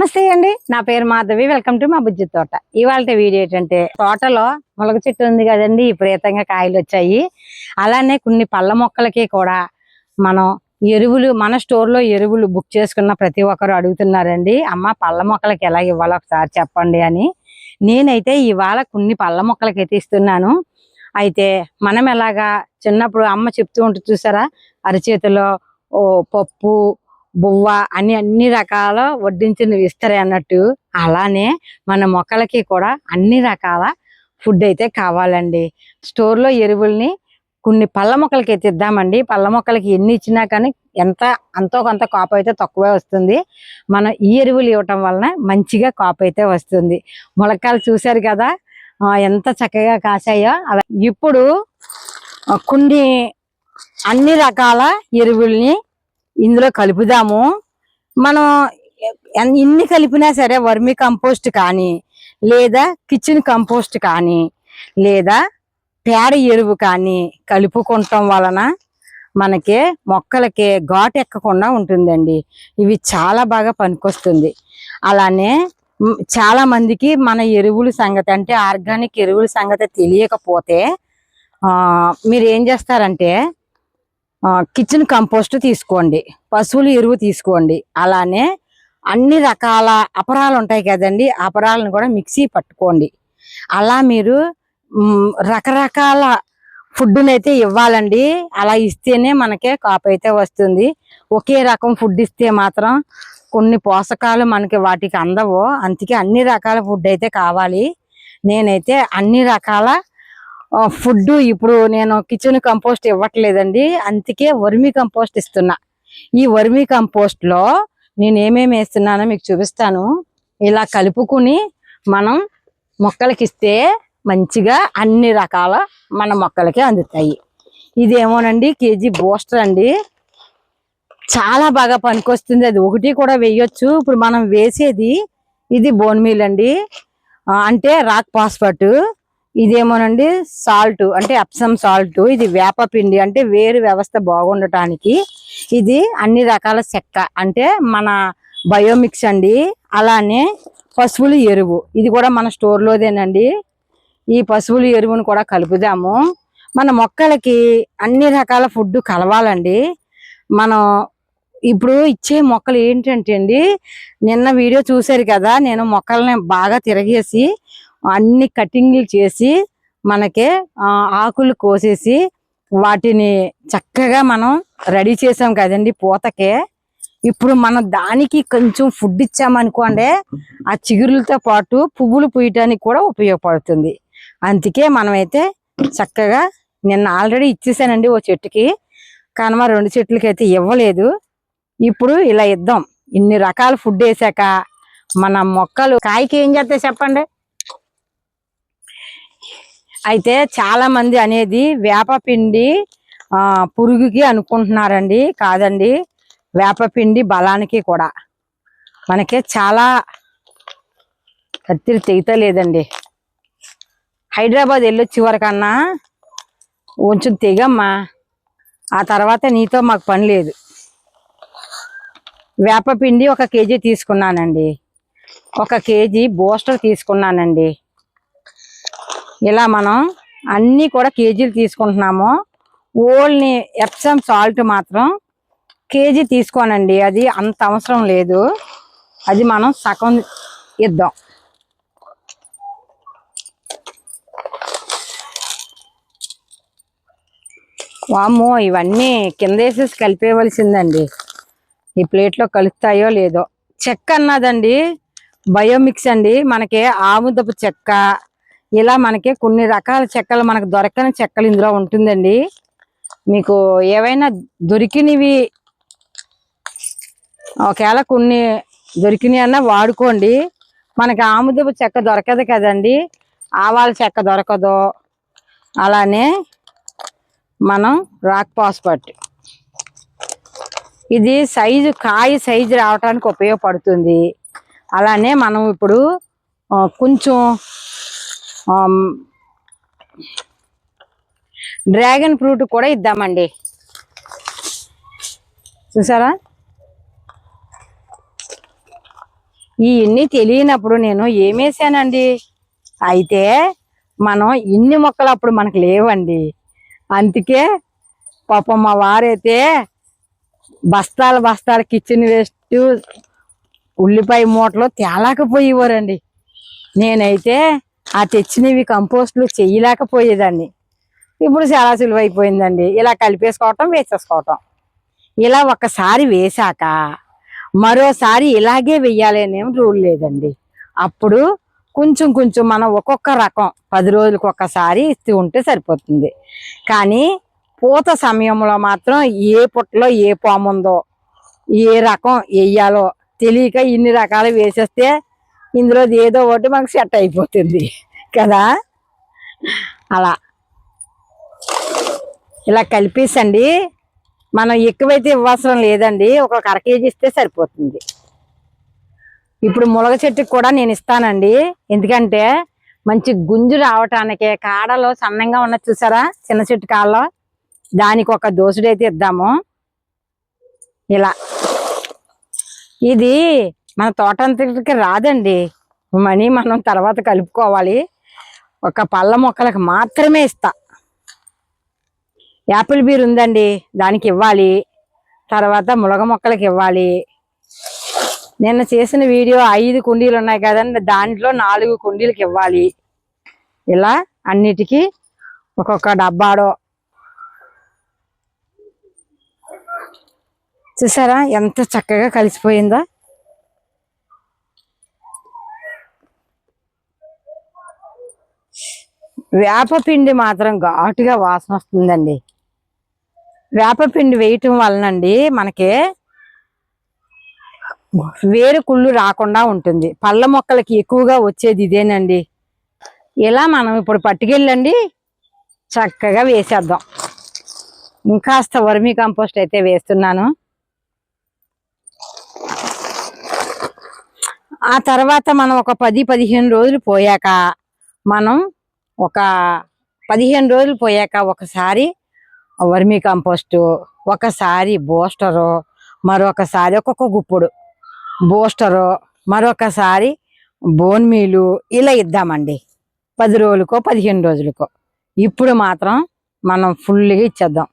నమస్తే అండి. నా పేరు మాధవి. వెల్కమ్ టు మా బుజ్జి తోట. ఇవాళ వీడియో ఏంటంటే తోటలో మొలక చెట్టు ఉంది కదండి. విపరీతంగా కాయలు వచ్చాయి. అలానే కొన్ని పళ్ళ మొక్కలకి కూడా మనం ఎరువులు మన స్టోర్లో ఎరువులు బుక్ చేసుకున్న ప్రతి ఒక్కరు అడుగుతున్నారండి. అమ్మ పళ్ళ మొక్కలకి ఎలా ఇవ్వాలో ఒకసారి చెప్పండి అని. నేనైతే ఇవాళ కొన్ని పళ్ళ మొక్కలకి ఇస్తున్నాను. అయితే మనం ఎలాగా చిన్నప్పుడు అమ్మ చెప్తూ ఉంటుంది చూసారా? అరచేతిలో ఓ పప్పు బువ్వ అని అన్ని రకాల వడ్డించినవి ఇస్తారు అన్నట్టు. అలానే మన మొక్కలకి కూడా అన్ని రకాల ఫుడ్ అయితే కావాలండి. స్టోర్లో ఎరువుల్ని కొన్ని పళ్ళ మొక్కలకి అయితే ఇద్దామండి. పళ్ళ మొక్కలకి ఎన్ని ఇచ్చినా కానీ ఎంత అంతో కొంత కాపు అయితే తక్కువే వస్తుంది. మనం ఈ ఎరువులు ఇవ్వటం వలన మంచిగా కాపు అయితే వస్తుంది. మొలకాలు చూశారు కదా? ఎంత చక్కగా కాసాయో అలా ఇప్పుడు కొన్ని అన్ని రకాల ఎరువుల్ని ఇందులో కలుపుదాము. మనం ఇన్ని కలిపినా సరే వర్మి కంపోస్ట్ కానీ లేదా కిచెన్ కంపోస్ట్ కానీ లేదా పేడ ఎరువు కానీ కలుపుకుంటాం వలన మనకి మొక్కలకి ఘాటు ఎక్కకుండా ఉంటుందండి. ఇవి చాలా బాగా పనికొస్తుంది. అలానే చాలా మందికి మన ఎరువుల సంగతి అంటే ఆర్గానిక్ ఎరువుల సంగతి తెలియకపోతే మీరు ఏం చేస్తారంటే కిచెన్ కంపోస్ట్ తీసుకోండి. పశువుల ఎరువు తీసుకోండి. అలానే అన్ని రకాల అపరాలు ఉంటాయి కదండి. అపరాలను కూడా మిక్సీ పట్టుకోండి. అలా మీరు రకరకాల ఫుడ్ని అయితే ఇవ్వాలండి. అలా ఇస్తేనే మనకే కాపు అయితే వస్తుంది. ఒకే రకం ఫుడ్ ఇస్తే మాత్రం కొన్ని పోషకాలు మనకి వాటికి అందవు. అందుకే అన్ని రకాల ఫుడ్ అయితే కావాలి. నేనైతే అన్ని రకాల ఫుడ్ ఇప్పుడు నేను కిచెన్ కంపోస్ట్ ఇవ్వట్లేదండి. అందుకే వర్మి కంపోస్ట్ ఇస్తున్నా. ఈ వర్మి కంపోస్ట్లో నేను ఏమేమి వేస్తున్నానో మీకు చూపిస్తాను. ఇలా కలుపుకుని మనం మొక్కలకి ఇస్తే మంచిగా అన్ని రకాల మన మొక్కలకి అందుతాయి. ఇదేమోనండి కేజీ బూస్టర్ అండి. చాలా బాగా పనికొస్తుంది. అది ఒకటి కూడా వేయొచ్చు. ఇప్పుడు మనం వేసేది ఇది బోన్ మీల్ అండి. అంటే రాక్ పాస్పట్ ఇదేమోనండి సాల్ట్ అంటే అప్సమ్ సాల్ట్. ఇది వేప పిండి అంటే వేరు వ్యవస్థ బాగుండటానికి ఇది అన్ని రకాల చెక్క అంటే మన బయోమిక్స్ అండి. అలానే పశువుల ఎరువు. ఇది కూడా మన స్టోర్లోదేనండి. ఈ పశువుల ఎరువును కూడా కలుపుదాము. మన మొక్కలకి అన్ని రకాల ఫుడ్ కలవాలండి. మనం ఇప్పుడు ఇచ్చే మొక్కలు ఏంటంటే అండి నిన్న వీడియో చూశారు కదా నేను మొక్కల్ని బాగా తిరగేసి అన్ని కటింగ్లు చేసి మనకి ఆ, ఆకులు కోసేసి వాటిని చక్కగా మనం రెడీ చేసాం కదండి పూతకే. ఇప్పుడు మనం దానికి కొంచెం ఫుడ్ ఇచ్చామనుకోండి ఆ చిగురులతో పాటు పువ్వులు పూయటానికి కూడా ఉపయోగపడుతుంది. అందుకే మనమైతే చక్కగా నిన్న ఆల్రెడీ ఇచ్చేసానండి ఓ చెట్టుకి కానీ మా రెండు చెట్లకి అయితే ఇవ్వలేదు. ఇప్పుడు ఇలా ఇద్దాం. ఇన్ని రకాల ఫుడ్ వేసాక మన మొక్కలు కాయకి ఏం చేస్తాయి చెప్పండి? అయితే చాలా మంది అనేది వేపపిండి ఆ పురుగుకి అనుకుంటున్నారండి. కాదండి. వేపపిండి బలానికి కూడా. మనకి చాలా కత్తిరి తెగుతలేదండి హైదరాబాద్ వెళ్ళొచ్చే వరకన్నా కొంచెం తెగమ్మా. ఆ తర్వాత నీతో మాకు పని లేదు. వేపపిండి ఒక కేజీ తీసుకున్నానండి. ఒక కేజీ బూస్టర్ తీసుకున్నానండి. ఇలా మనం అన్నీ కూడా కేజీలు తీసుకుంటున్నాము. ఓన్లీ ఎప్సమ్ సాల్ట్ మాత్రం కేజీ తీసుకోనండి. అది అంత అవసరం లేదు. అది మనం సగం ఇద్దాం. వామ్మో ఇవన్నీ కిందేసేసి కలిపేయవలసిందండి. ఈ ప్లేట్లో కలుస్తాయో లేదో. చెక్క అన్నదండి. బయోమిక్స్ అండి. మనకి ఆముదపు చెక్క ఇలా మనకి కొన్ని రకాల చెక్కలు మనకు దొరకని చెక్కలు ఇందులో ఉంటుందండి. మీకు ఏవైనా దొరికినవి ఒకవేళ కొన్ని దొరికినవి అన్నా వాడుకోండి. మనకి ఆముదపు చెక్క దొరకదు కదండి. ఆవాల చెక్క దొరకదు. అలానే మనం రాక్ పాస్పట్. ఇది సైజు కాయ సైజు రావడానికి ఉపయోగపడుతుంది. అలానే మనం ఇప్పుడు కొంచెం డ్రాగన్ ఫ్రూట్ కూడా ఇద్దామండి. చూసారా? ఇవన్నీ తెలియనప్పుడు నేను ఏమేసానండి అయితే మనం ఇన్ని మొక్కలు అప్పుడు మనకు లేవండి. అందుకే పాపం మా వారైతే బస్తాల బస్తాల కిచెన్ వేస్ట్ ఉల్లిపాయ మూటలు తేలాకపోయేవారండి. నేనైతే ఆ తెచ్చినవి కంపోస్ట్లు చెయ్యలేకపోయేదాన్ని ఇప్పుడు చాలా సులువైపోయిందండి. ఇలా కలిపేసుకోవటం వేసేసుకోవటం. ఇలా ఒకసారి వేశాక మరోసారి ఇలాగే వెయ్యాలి అనేం రూల్ లేదండి. అప్పుడు కొంచెం కొంచెం మనం ఒక్కొక్క రకం పది రోజులకు ఒక్కసారి ఇస్తూ ఉంటే సరిపోతుంది. కానీ పూత సమయంలో మాత్రం ఏ పుట్టలో ఏ పాము ఉందో ఏ రకం వేయాలో తెలియక ఇన్ని రకాలు వేసేస్తే ఇందులో ఏదో ఒకటి మనకు సెట్ అయిపోతుంది. కదా? అలా. ఇలా కలిపేసండి. మనం ఎక్కువైతే ఇవ్వసరం లేదండి. ఒక అర కేజీ ఇస్తే సరిపోతుంది. ఇప్పుడు ములగ చెట్టుకి కూడా నేను ఇస్తానండి. ఎందుకంటే మంచి గుంజు రావటానికి కాడలో సన్నంగా ఉన్న చూసారా? చిన్న చెట్టు కాడలో దానికి ఒక దోసుడైతే ఇద్దాము. ఇలా. ఇది మన తోట అంతటికి రాదండి. మనీ మనం తర్వాత కలుపుకోవాలి. ఒక పళ్ళ మొక్కలకు మాత్రమే ఇస్తా. యాపిల్ బీర్ ఉందండి దానికి ఇవ్వాలి. తర్వాత ములగ మొక్కలకి ఇవ్వాలి. నిన్న చేసిన వీడియో ఐదు కుండీలు ఉన్నాయి కదండి దాంట్లో నాలుగు కుండీలకి ఇవ్వాలి. ఇలా అన్నిటికీ ఒక్కొక్క డబ్బాడో చూసారా ఎంత చక్కగా కలిసిపోయిందో? వేపపిండి మాత్రం ఘాటుగా వాసన వస్తుందండి. వేపపిండి వేయటం వలనండి మనకి వేరు కుళ్ళు రాకుండా ఉంటుంది. పళ్ళ మొక్కలకి ఎక్కువగా వచ్చేది ఇదేనండి. ఇలా మనం ఇప్పుడు పట్టుకెళ్ళండి చక్కగా వేసేద్దాం. ఇంకాస్త వర్మీ కంపోస్ట్ అయితే వేస్తున్నాను. ఆ తర్వాత మనం ఒక పది పదిహేను రోజులు పోయాక మనం ఒక పదిహేను రోజులు పోయాక ఒకసారి వర్మీ కంపోస్టు ఒకసారి బూస్టరు మరొకసారి ఒక్కొక్క గుప్పుడు బూస్టరు మరొకసారి బోన్ మీలు ఇలా ఇద్దామండి. పది రోజులకో పదిహేను రోజులకో. ఇప్పుడు మాత్రం మనం ఫుల్గా ఇచ్చేద్దాం.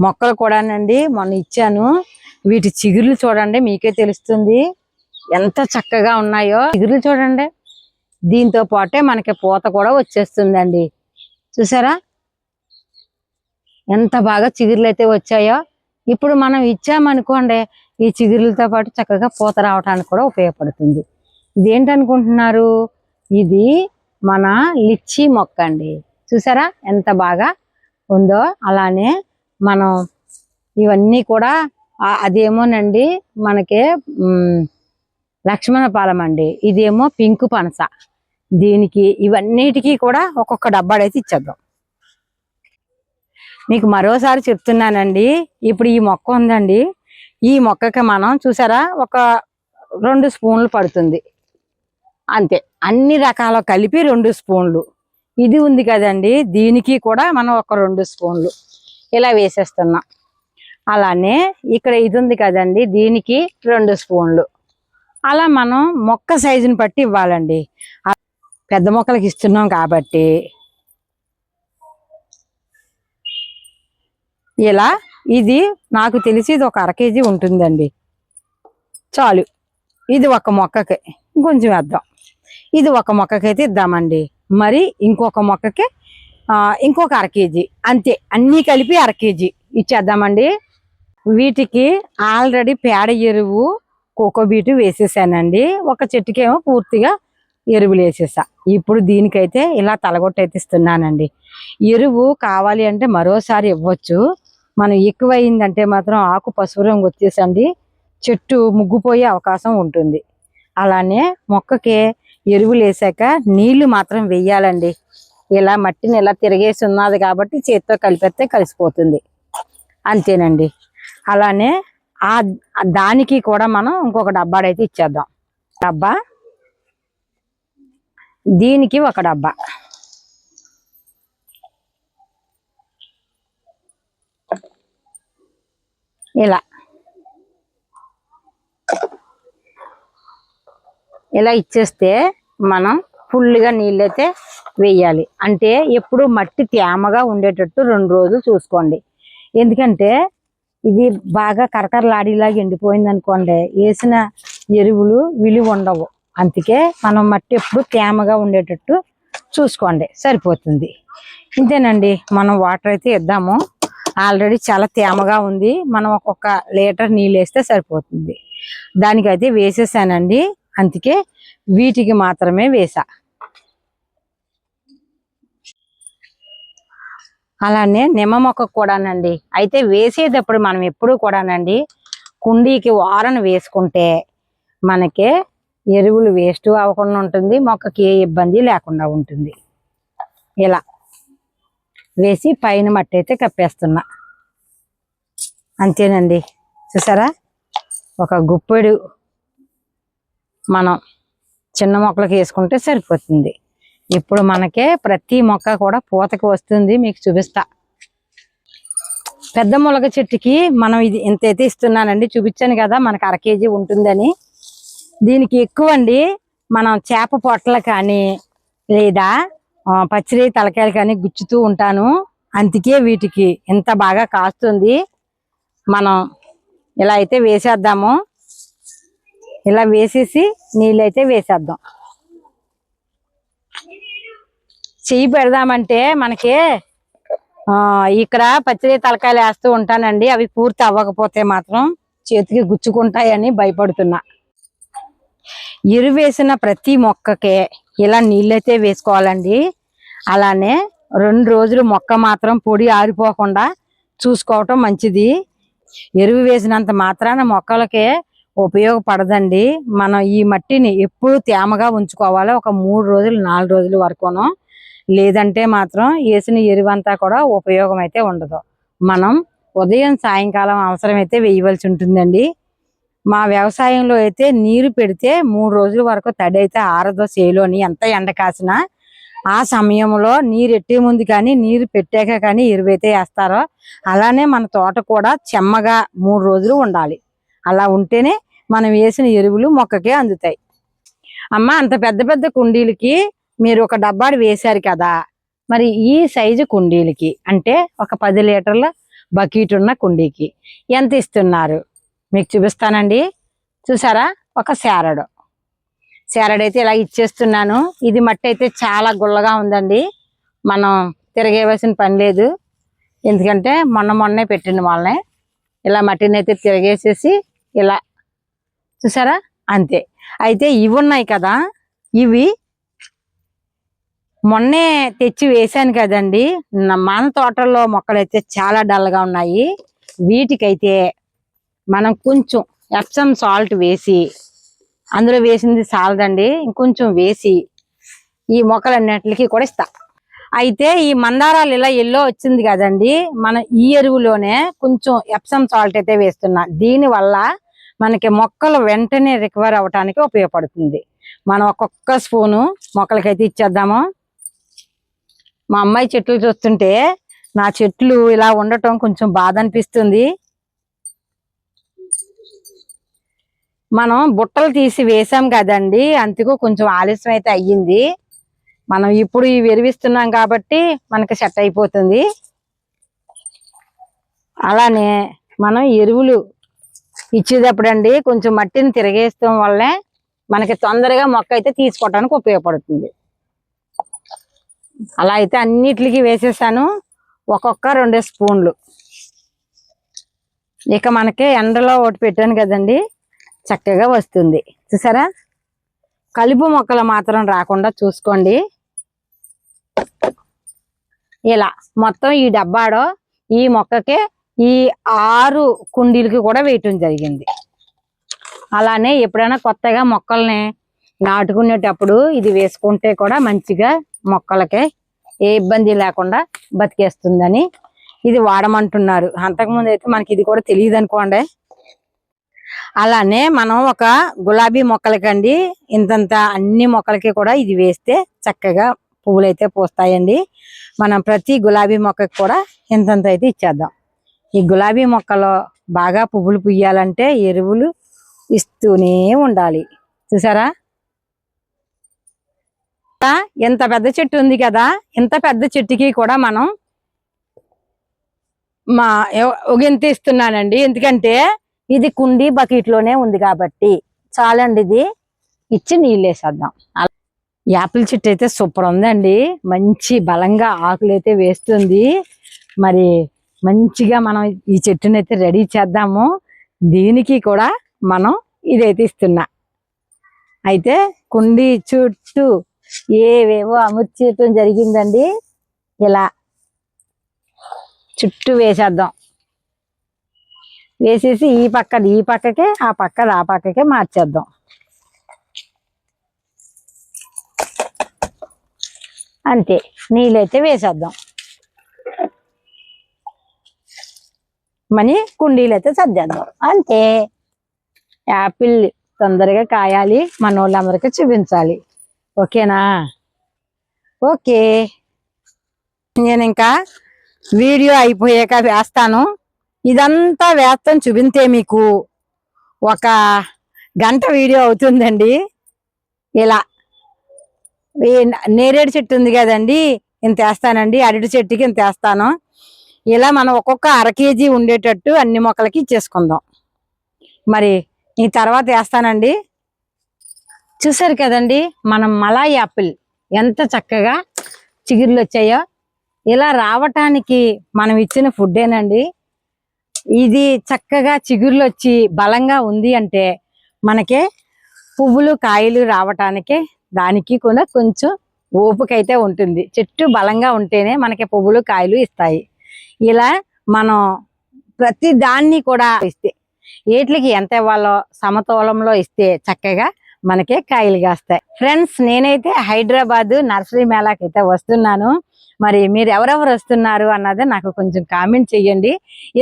మొక్కలు కూడానండి మొన్న ఇచ్చాను. వీటి చిగుర్లు చూడండి మీకే తెలుస్తుంది. ఎంత చక్కగా ఉన్నాయో. చిగుర్లు చూడండి. దీంతో పాటే మనకి పూత కూడా వచ్చేస్తుందండి. చూసారా? ఎంత బాగా చిగురులు అయితే వచ్చాయో. ఇప్పుడు మనం ఇచ్చామనుకోండి ఈ చిగురులతో పాటు చక్కగా పూత రావడానికి కూడా ఉపయోగపడుతుంది. ఇదేంటనుకుంటున్నారు? ఇది మన లిచ్చి మొక్క అండి చూసారా? ఎంత బాగా ఉందో. అలానే మనం ఇవన్నీ కూడా అదేమోనండి మనకి లక్ష్మణ పాలెం అండి ఇదేమో పింకు పనస. దీనికి ఇవన్నిటికీ కూడా ఒక్కొక్క డబ్బాడైతే ఇచ్చేద్దాం. మీకు మరోసారి చెప్తున్నానండి ఇప్పుడు ఈ మొక్క ఉందండి. ఈ మొక్కకి మనం చూసారా ఒక రెండు స్పూన్లు పడుతుంది. అంతే అన్ని రకాల కలిపి రెండు స్పూన్లు. ఇది ఉంది కదండి దీనికి కూడా మనం ఒక రెండు స్పూన్లు. ఇలా వేసేస్తున్నాం. అలానే ఇక్కడ ఇది ఉంది కదండి దీనికి రెండు స్పూన్లు. అలా మనం మొక్క సైజుని బట్టి ఇవ్వాలండి. పెద్ద మొక్కలకి ఇస్తున్నాం కాబట్టి. ఇలా ఇది నాకు తెలిసి ఇది ఒక అర కేజీ ఉంటుందండి. చాలు. ఇది ఒక మొక్కకి కొంచెం వేద్దాం. ఇది ఒక మొక్కకైతే ఇద్దామండి. మరి ఇంకొక మొక్కకి ఇంకొక అర కేజీ. అంతే. అన్నీ కలిపి అర కేజీ ఇచ్చేద్దామండి. వీటికి ఆల్రెడీ పేడ ఎరువు కోకోబీటు వేసేసానండి. ఒక చెట్టుకేమో పూర్తిగా ఎరువులు వేసేసా. ఇప్పుడు దీనికైతే ఇలా తలగొట్టయితే ఇస్తున్నానండి. ఎరువు కావాలి అంటే మరోసారి ఇవ్వచ్చు. మనం ఎక్కువ అయిందంటే మాత్రం ఆకు పసుపు రంగు వచ్చేసండి. చెట్టు ముగ్గుపోయే అవకాశం ఉంటుంది. అలానే మొక్కకి ఎరువులు వేసాక నీళ్ళు మాత్రం వెయ్యాలండి ఇలా మట్టిని ఇలా తిరిగేసి ఉన్నది కాబట్టి చేతితో కలిపేస్తే కలిసిపోతుంది. అంతేనండి. అలానే ఆ దానికి కూడా మనం ఇంకొక డబ్బాడైతే ఇచ్చేద్దాం. డబ్బా దీనికి ఒక డబ్బా. ఇలా. ఇలా ఇచ్చేస్తే మనం ఫుల్గా నీళ్ళైతే వేయాలి. అంటే ఎప్పుడు మట్టి తేమగా ఉండేటట్టు రెండు రోజులు చూసుకోండి. ఎందుకంటే ఇది బాగా కరకరలాడేలాగా ఎండిపోయింది అనుకోండి వేసిన ఎరువులు విలువ ఉండవు. అందుకే మనం మట్టి ఎప్పుడు తేమగా ఉండేటట్టు చూసుకోండి సరిపోతుంది. ఇంతేనండి మనం వాటర్ అయితే ఇద్దాము ఆల్రెడీ చాలా తేమగా ఉంది మనం ఒక్కొక్క లీటర్ నీళ్ళు వేస్తే సరిపోతుంది. దానికైతే వేసేసానండి అందుకే వీటికి మాత్రమే వేసా. అలానే నిమ్మ మొక్క కూడానండి అయితే వేసేటప్పుడు మనం ఎప్పుడు కూడానండి కుండీకి వారను వేసుకుంటే మనకి ఎరువులు వేస్ట్ అవ్వకుండా ఉంటుంది మొక్కకి ఏ ఇబ్బంది లేకుండా ఉంటుంది. ఇలా వేసి పైన మట్టి అయితే కప్పేస్తున్నా. అంతేనండి. చూసారా? ఒక గుప్పెడు మనం చిన్న మొక్కలకి వేసుకుంటే సరిపోతుంది. ఇప్పుడు మనకే ప్రతి మొక్క కూడా పూతకి వస్తుంది మీకు చూపిస్తా. పెద్ద మొలక చెట్టుకి మనం ఇది ఇంత అయితే ఇస్తున్నానండి చూపించాను కదా మనకు అర కేజీ ఉంటుందని. దీనికి ఎక్కువ అండి మనం చేప పొట్టలు కానీ లేదా పచ్చిరి తలకాయలు కానీ గుచ్చుతూ ఉంటాను. అందుకే వీటికి ఎంత బాగా కాస్తుంది. మనం ఇలా అయితే వేసేద్దాము. ఇలా వేసేసి నీళ్ళైతే వేసేద్దాం. చెయ్యి పెడదామంటే మనకి ఇక్కడ పచ్చిరి తలకాయలు వేస్తూ ఉంటానండి. అవి పూర్తి అవ్వకపోతే మాత్రం చేతికి గుచ్చుకుంటాయని భయపడుతున్నా. ఎరువేసిన ప్రతి మొక్కకే ఇలా నీళ్ళైతే వేసుకోవాలండి. అలానే రెండు రోజులు మొక్క మాత్రం పొడి ఆరిపోకుండా చూసుకోవటం మంచిది. ఎరువు వేసినంత మాత్రాన మొక్కలకే ఉపయోగపడదండి. మనం ఈ మట్టిని ఎప్పుడు తేమగా ఉంచుకోవాలి ఒక మూడు రోజులు నాలుగు రోజుల వరకును. లేదంటే మాత్రం వేసిన ఎరువంతా కూడా ఉపయోగం అయితే ఉండదు. మనం ఉదయం సాయంకాలం అవసరమైతే వేయవలసి ఉంటుందండి. మా వ్యవసాయంలో అయితే నీరు పెడితే మూడు రోజుల వరకు తడి అయితే ఆరదో చేలోని ఎంత ఎండ కాసినా. ఆ సమయంలో నీరు ఎట్టే ముందు కానీ నీరు పెట్టాక కానీ ఎరువైతే వేస్తారో అలానే మన తోట కూడా చెమ్మగా మూడు రోజులు ఉండాలి. అలా ఉంటేనే మనం వేసిన ఎరువులు మొక్కకే అందుతాయి. అమ్మ అంత పెద్ద పెద్ద కుండీలకి మీరు ఒక డబ్బాడు వేశారు కదా మరి ఈ సైజు కుండీలకి అంటే ఒక పది లీటర్ల బకెట్ ఉన్న కుండీకి ఎంత ఇస్తున్నారు? మీకు చూపిస్తానండి. చూసారా? ఒక శారడు. శారడ్ అయితే ఇలా ఇచ్చేస్తున్నాను. ఇది మట్టి అయితే చాలా గుల్లగా ఉందండి. మనం తిరగేవలసిన పని లేదు. ఎందుకంటే మొన్న మొన్నే పెట్టింది వాళ్ళనే. ఇలా మట్టిని అయితే తిరగేసేసి ఇలా చూసారా? అంతే. అయితే ఇవి ఉన్నాయి కదా. ఇవి మొన్నే తెచ్చి వేశాను కదండి. మన తోటల్లో మొక్కలైతే చాలా డల్గా ఉన్నాయి. వీటికైతే మనం కొంచెం ఎప్సమ్ సాల్ట్ వేసి అందులో వేసింది చాలదండి ఇంకొంచెం వేసి ఈ మొక్కలన్నిటికి కూడా ఇస్తా. అయితే ఈ మందారాలు ఇలా ఎల్లో వచ్చింది కదండి మన ఈ ఎరువులోనే కొంచెం ఎప్సమ్ సాల్ట్ అయితే వేస్తున్నా. దీని వల్ల మనకి మొక్కలు వెంటనే రికవర్ అవ్వటానికి ఉపయోగపడుతుంది. మనం ఒక్కొక్క స్పూను మొక్కలకైతే ఇచ్చేద్దాము. మా అమ్మాయి చెట్లు చూస్తుంటే నా చెట్లు ఇలా ఉండటం కొంచెం బాధ అనిపిస్తుంది. మనం బుట్టలు తీసి వేసాం కదండి. అందుకు కొంచెం ఆలస్యం అయితే అయ్యింది. మనం ఇప్పుడు ఇవి విరివిస్తున్నాం కాబట్టి మనకి సెట్ అయిపోతుంది. అలానే మనం ఎరువులు ఇచ్చేటప్పుడండి కొంచెం మట్టిని తిరగేస్తాం వల్లే మనకి తొందరగా మొక్క అయితే తీసుకోవడానికి ఉపయోగపడుతుంది. అలా అయితే అన్నిటికి వేసేసాను. ఒక్కొక్క రెండు స్పూన్లు. ఇక మనకి ఎండలో ఒకటి పెట్టాను కదండి. చక్కగా వస్తుంది. చూసారా? కలుపు మొక్కలు మాత్రం రాకుండా చూసుకోండి. ఇలా మొత్తం ఈ డబ్బాడో ఈ మొక్కకే ఈ ఆరు కుండీలకి కూడా వేయటం జరిగింది. అలానే ఎప్పుడైనా కొత్తగా మొక్కల్ని నాటుకునేటప్పుడు ఇది వేసుకుంటే కూడా మంచిగా మొక్కలకి ఏ ఇబ్బంది లేకుండా బతికేస్తుందని ఇది వాడమంటున్నారు. అంతకుముందు అయితే మనకి ఇది కూడా తెలియదు అనుకోండి అలానే మనం ఒక గులాబీ మొక్కలకండి ఇంతంత అన్ని మొక్కలకి కూడా ఇది వేస్తే చక్కగా పువ్వులు అయితే పూస్తాయండి. మనం ప్రతి గులాబీ మొక్కకి కూడా ఇంతంత అయితే ఇచ్చేద్దాం. ఈ గులాబీ మొక్కలో బాగా పువ్వులు పుయ్యాలంటే ఎరువులు ఇస్తూనే ఉండాలి. చూసారా? ఎంత పెద్ద చెట్టు ఉంది కదా ఇంత పెద్ద చెట్టుకి కూడా మనం మా ఒగింత ఇస్తున్నానండి ఎందుకంటే ఇది కుండి బకెట్లోనే ఉంది కాబట్టి చాలండి ఇది. ఇచ్చి నీళ్ళు వేసేద్దాం యాపిల్ చెట్టు అయితే సూపర్ ఉందండి. మంచి బలంగా ఆకులు అయితే వేస్తుంది. మరి మంచిగా మనం ఈ చెట్టుని అయితే రెడీ చేద్దాము. దీనికి కూడా మనం ఇదైతే ఇస్తున్నా. అయితే కుండి చుట్టూ ఏవేవో అమర్చేయటం జరిగిందండి. ఇలా చుట్టూ వేసేద్దాం. వేసేసి ఈ పక్కది ఈ పక్కకే ఆ పక్కది ఆ పక్కకే మార్చేద్దాం. అంతే నీళ్ళైతే వేసేద్దాం. మని కుండీలు అయితే సర్దేద్దాం. అంతే. యాపిల్ తొందరగా కాయాలి మన వాళ్ళందరికీ చూపించాలి. ఓకేనా? ఓకే. నేను ఇంకా వీడియో అయిపోయాక వేస్తాను. ఇదంతా వేస్తం చూపితే మీకు ఒక గంట వీడియో అవుతుందండి. ఇలా నేరేడు చెట్టు ఉంది కదండి ఇంత వేస్తానండి. అరటి చెట్టుకి ఇంత వేస్తాను. ఇలా మనం ఒక్కొక్క అర కేజీ ఉండేటట్టు అన్ని మొక్కలకి ఇచ్చేసుకుందాం. మరి ఈ తర్వాత వేస్తానండి. చూసారు కదండి మనం మలాయి యాపిల్ ఎంత చక్కగా చిగుర్లు వచ్చాయో. ఇలా రావటానికి మనం ఇచ్చిన ఫుడ్డేనండి. ఇది చక్కగా చిగుర్లు వచ్చి బలంగా ఉంది అంటే మనకే పువ్వులు కాయలు రావటానికి దానికి కూడా కొంచెం ఓపుకైతే ఉంటుంది. చెట్టు బలంగా ఉంటేనే మనకి పువ్వులు కాయలు ఇస్తాయి. ఇలా మనం ప్రతి దాన్ని కూడా ఇస్తే ఏట్లకి ఎంత ఇవ్వాలో సమతూలంలో ఇస్తే చక్కగా మనకే కాయలు కాస్తాయి. ఫ్రెండ్స్ నేనైతే హైదరాబాద్ నర్సరీ మేళాకి అయితే వస్తున్నాను. మరి మీరు ఎవరెవరు వస్తున్నారు అన్నది నాకు కొంచెం కామెంట్ చెయ్యండి.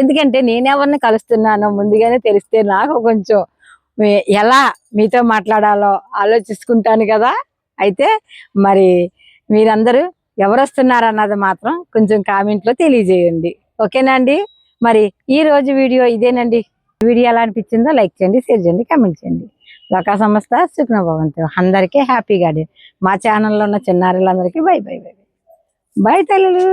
ఎందుకంటే నేను ఎవరిని కలుస్తున్నానో ముందుగానే తెలిస్తే నాకు కొంచెం ఎలా మీతో మాట్లాడాలో ఆలోచించుకుంటాను కదా. అయితే మరి మీరందరూ ఎవరు వస్తున్నారు అన్నది మాత్రం కొంచెం కామెంట్లో తెలియజేయండి. ఓకేనా అండి? మరి ఈ రోజు వీడియో ఇదేనండి. వీడియో ఎలా అనిపించిందో లైక్ చేయండి షేర్ చేయండి కామెంట్ చేయండి. లోకా సంస్థ సుఖ్న భవంతు. అందరికీ హ్యాపీగా మా ఛానల్లో ఉన్న చిన్నారులందరికీ బై బై బై. బై తల్లులు.